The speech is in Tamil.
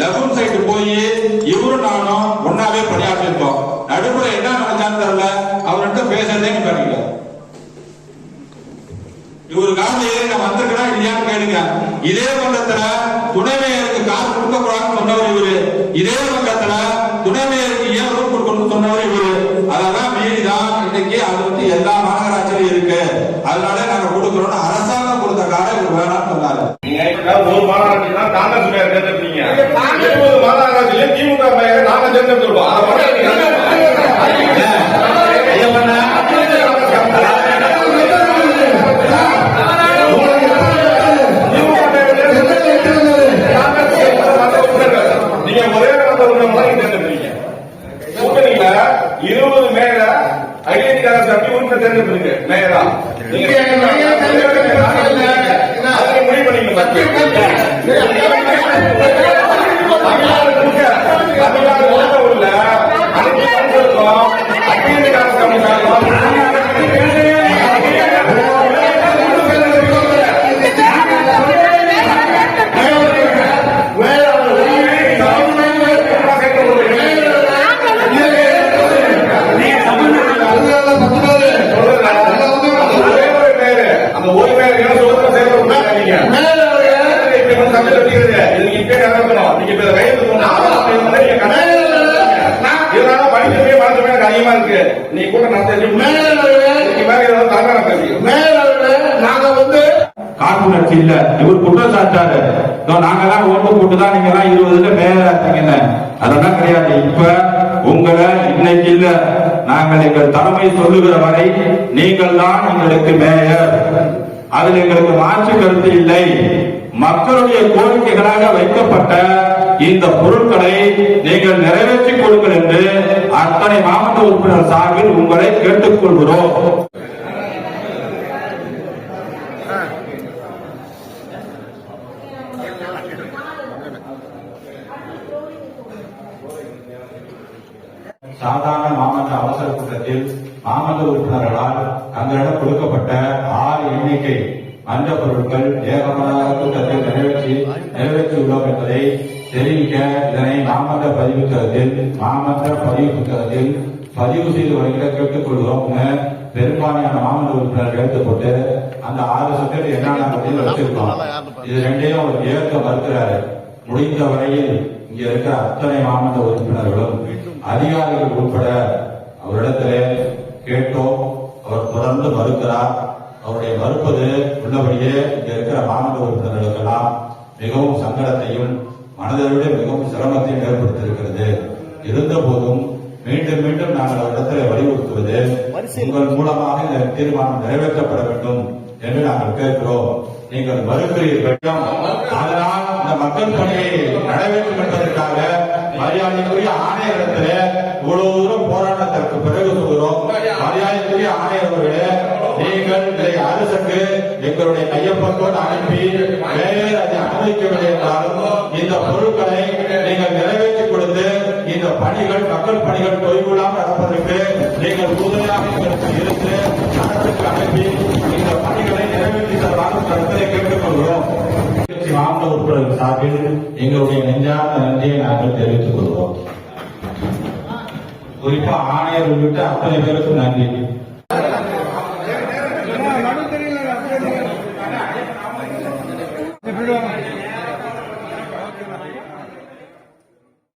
லெவன் சைடு போய் இவரும் நானும் ஒன்னாவே பணியாற்றிருக்கோம். நடுப்புற என்ன நினைச்சான்னு தெரியல. அவர்கிட்ட பேசுறதே நீ பாருங்க இவரு காலையில ஏறி நான் வந்திருக்கிறேன் இல்லையான்னு கேளுங்க. இதே பக்கத்துல துணை காசு கொடுக்க கூடாதுன்னு சொன்னவர் இவரு. இதே பக்கத்துல துணை மேயருக்கு ஏன் ரூம் கொடுக்கணும்னு சொன்னவர் இவரு அதெல்லாம் மீறிதான் இன்னைக்கு அது வந்து எல்லா மாநகராட்சியிலும் இருக்கு அதனால நாங்க கொடுக்கிறோம்னு அரசாங்கம் கொடுத்த காரை இவர் வேணாம்னு சொன்னாரு நீங்க இப்ப ஒரு மாநகராட்சி தான் காங்கிரஸ் மேயர் தேர்ந்தெடுத்தீங்க இருபது மாநகராட்சியில திமுக மேயர் நாங்க தேர்ந்தெடுத்துருவோம் அதை மட்டும் நீங்க ஐயா பண்ண திமுக மேயர் தேர்ந்தெடுத்து காங்கிரஸ் மேயர் மத்த உறுப்பினர்கள். நீங்க ஒரே இருபது மேயர ஐடி காங்கிரஸ் அப்படி உறுப்பினர் தேர்ந்தெடுத்திருக்கு மேயரா? நீங்க முடிவு பண்ணிக்கணும் அதிகமா இருக்கு. நீ கூட நடத்த மேல ஏதாவது தவறான பேசி நாங்க வந்து காழ்ப்புணர்ச்சி இல்ல. இவர் குற்றம் சாட்டாரு இதோ நாங்கெல்லாம் ஓட்டு போட்டு தான் நீங்க எல்லாம் இருபதுல மேயரா இருக்கீங்கன்னு அதெல்லாம் கிடையாது. இப்ப உங்களை இன்னைக்கு இல்ல. நாங்கள் எங்கள் தலைமை சொல்லுகிற வரை நீங்கள் தான் எங்களுக்கு மேயர். அதில் எங்களுக்கு மாற்று கருத்து இல்லை. மக்களுடைய கோரிக்கைகளாக வைக்கப்பட்ட இந்த பொருட்களை நீங்கள் நிறைவேற்றி கொடுங்கள் என்று அத்தனை மாவட்ட உறுப்பினர் சார்பில் உங்களை கேட்டுக்கொள்கிறோம். சாதாரண மாமன்ற அவசர கூட்டத்தில் மாமன்ற உறுப்பினர்களால் தங்களிடம் கொடுக்கப்பட்ட ஆறு எண்ணிக்கை அந்த பொருட்கள் ஏகமனதாக கூட்டத்தில் நிறைவேற்றி நிறைவேற்றியுள்ளோம் என்பதை தெரிவிக்க இதனை மாமன்ற பதிவு புத்தகத்தில் மாமன்ற பதிவு புத்தகத்தில் பதிவு செய்து வருகிற கேட்டுக்கொள்கிறோம் என பெரும்பான்மையான மாமன்ற உறுப்பினர்கள் எடுத்து அந்த ஆறு சட்டத்தில் என்னென்ன பதிவு வச்சிருக்கோம் இது ரெண்டையும் அவர் ஏற்க மறுக்கிறாரு. முடிந்த வரையில் இங்க இருக்கிற அத்தனை மாமன்ற உறுப்பினர்களும் அதிகாரிகள் உட்பட அவரிடத்திலே கேட்டோம். அவர் தொடர்ந்து மறுக்கிறார். அவருடைய மறுப்பது உள்ளபடியே இங்க இருக்கிற மாமன்ற உறுப்பினர்களுக்கெல்லாம் மிகவும் சங்கடத்தையும் மனதை விட மிகவும் சிரமத்தையும் ஏற்படுத்தியிருக்கிறது. இருந்த போதும் மீண்டும் மீண்டும் நாங்கள் அவரிடத்திலே வலியுறுத்துவது உங்கள் மூலமாக இந்த தீர்மானம் நிறைவேற்றப்பட வேண்டும் என்று நாங்கள் கேட்கிறோம். நீங்கள் மறுக்கிறீர்கள். அதனால் இந்த மக்கள் பணியை நிறைவேற்றும் என்பதற்காக மரியாதைக்குரிய ஆணையரிடத்திலே இவ்வளவு தூரம் போராட்டத்திற்கு பிறகு சொல்கிறோம். மரியாதைக்குரிய ஆணையர் அவர்களே நீங்கள் இதை அரசுக்கு எங்களுடைய கையப்பட்டோடு அனுப்பி வேறு அதை அனுமதிக்கவில்லை என்றாலும் இந்த பொருட்களை நீங்கள் நிறைவேற்றி கொடுத்து இந்த பணிகள் மக்கள் பணிகள் தொய்வில்லாமல் நடப்பதற்கு நீங்கள் உறுதுணையாக எங்களுக்கு இருந்து அரசுக்கு அனுப்பி இந்த பணிகளை நிறைவேற்றி தருவாங்க கருத்தை கேட்டுக்கொள்கிறோம். மாவட்ட உறுப்பினர்கள் சார்பில் எங்களுடைய நெஞ்சார்ந்த நன்றியை நாங்கள் தெரிவித்துக் கொள்வோம். குறிப்பா ஆணையர் உள்ளிட்ட அத்தனை பேருக்கும் நன்றி.